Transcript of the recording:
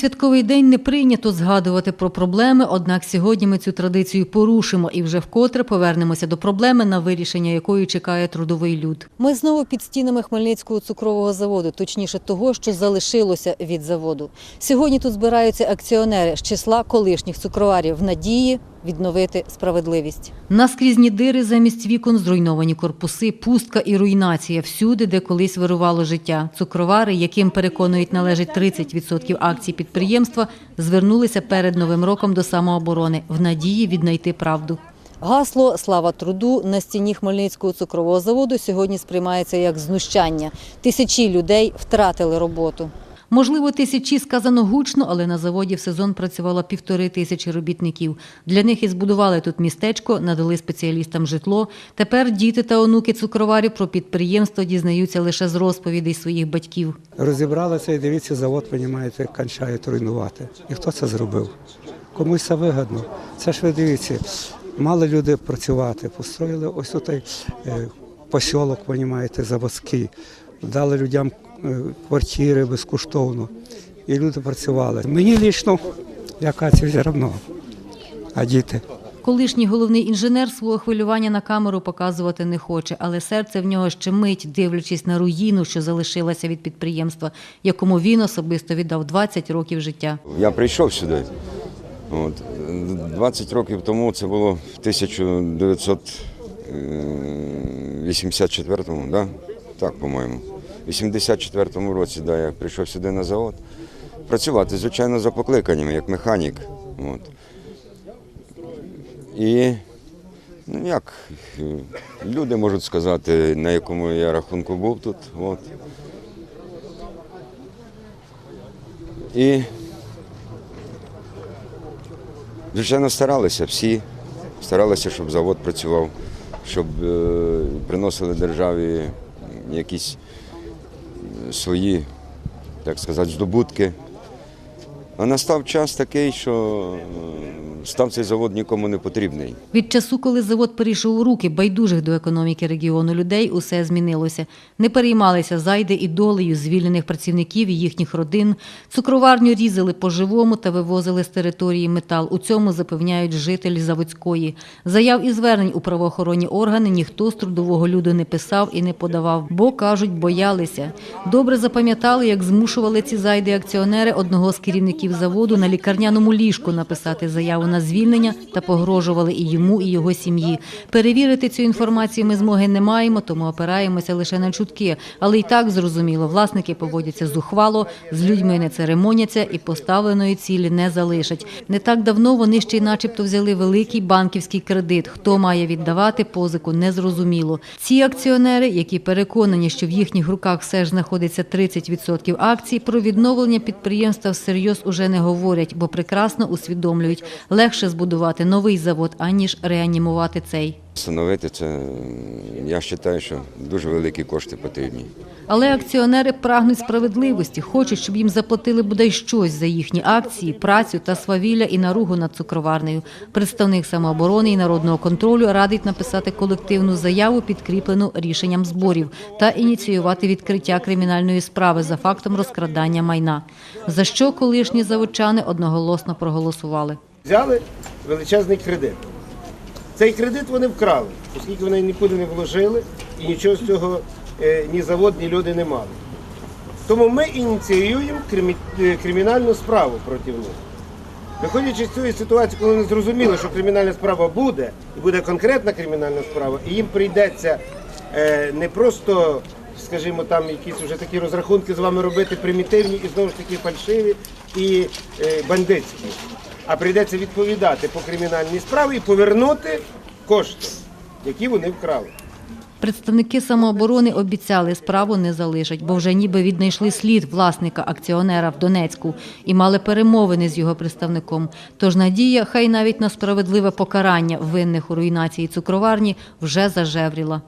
святковий день не прийнято згадувати про проблеми, однак сьогодні ми цю традицію порушимо і вже вкотре повернемося до проблеми, на вирішення якої чекає трудовий люд. Ми знову під стінами Хмельницького цукрового заводу, точніше того, що залишилося від заводу. Сьогодні тут збираються акціонери з числа колишніх цукроварів в надії відновити справедливість. Наскрізні дири замість вікон, зруйновані корпуси, пустка і руйнація всюди, де колись вирувало життя. Цукровари, яким переконують належить 30% акцій підприємства, звернулися перед новим роком до самооборони в надії віднайти правду. Гасло Слава труду на стіні Хмельницького цукрового заводу сьогодні сприймається як знущання. Тисячі людей втратили роботу. Можливо, тисячі сказано гучно, але на заводі в сезон працювало півтори тисячі робітників. Для них і збудували тут містечко, надали спеціалістам житло. Тепер діти та онуки цукроварів про підприємство дізнаються лише з розповідей своїх батьків. Розібралися і дивіться, завод, понімаєте, кончають руйнувати. І хто це зробив? Комусь це вигідно. Це ж ви дивіться, мали люди працювати, построїли ось тут е, посілок, понімаєте, заводський, дали людям квартири безкоштовно. І люди працювали. Мені лічно яка це все одно. А діти? Колишній головний інженер свого хвилювання на камеру показувати не хоче, але серце в нього ще мить, дивлячись на руїну, що залишилася від підприємства, якому він особисто віддав 20 років життя. Я прийшов сюди. От. 20 років тому це було в 1984-му, да? так, по-моєму. В 84-му році да, я прийшов сюди на завод. Працювати, звичайно, за покликаннями, як механік. От. І ну, як люди можуть сказати, на якому я рахунку був тут. От. І Звичайно, старалися всі, старалися, щоб завод працював, щоб е, приносили державі якісь свої, так сказати, здобутки. А настав час такий, що е, став цей завод нікому не потрібний. Від часу, коли завод перейшов у руки байдужих до економіки регіону людей, усе змінилося. Не переймалися зайди і долею звільнених працівників і їхніх родин. Цукроварню різали по-живому та вивозили з території метал. У цьому запевняють жителі Заводської. Заяв і звернень у правоохоронні органи ніхто з трудового люду не писав і не подавав, бо кажуть, боялися. Добре запам'ятали, як змушували ці зайди акціонери одного з керівників заводу на лікарняному ліжку написати заяву на звільнення та погрожували і йому, і його сім'ї. Перевірити цю інформацію ми змоги не маємо, тому опираємося лише на чутки. Але й так зрозуміло, власники поводяться зухвало, з людьми не церемоняться і поставленої цілі не залишать. Не так давно вони ще й начебто взяли великий банківський кредит. Хто має віддавати позику, незрозуміло. Ці акціонери, які переконані, що в їхніх руках все ж знаходиться 30% акцій, про відновлення підприємства всерйоз уже не говорять, бо прекрасно усвідомлюють, легше збудувати новий завод, аніж реанімувати цей. Встановити це, я вважаю, що дуже великі кошти потрібні. Але акціонери прагнуть справедливості, хочуть, щоб їм заплатили бодай щось за їхні акції, працю та свавілля і наругу над цукроварнею. Представник самооборони і народного контролю радить написати колективну заяву, підкріплену рішенням зборів, та ініціювати відкриття кримінальної справи за фактом розкрадання майна. За що колишні заводчани одноголосно проголосували. Взяли величезний кредит. Цей кредит вони вкрали, оскільки вони нікуди не вложили і нічого з цього ні завод, ні люди не мали. Тому ми ініціюємо кримі- е, кримінальну справу проти них. Виходячи з цієї ситуації, коли вони зрозуміли, що кримінальна справа буде, і буде конкретна кримінальна справа, і їм прийдеться е, не просто, скажімо, там якісь вже такі розрахунки з вами робити примітивні і знову ж таки фальшиві і е, бандитські, а прийдеться відповідати по кримінальній справі і повернути кошти, які вони вкрали. Представники самооборони обіцяли, справу не залишать, бо вже ніби віднайшли слід власника акціонера в Донецьку і мали перемовини з його представником. Тож надія, хай навіть на справедливе покарання винних у руйнації цукроварні, вже зажевріла.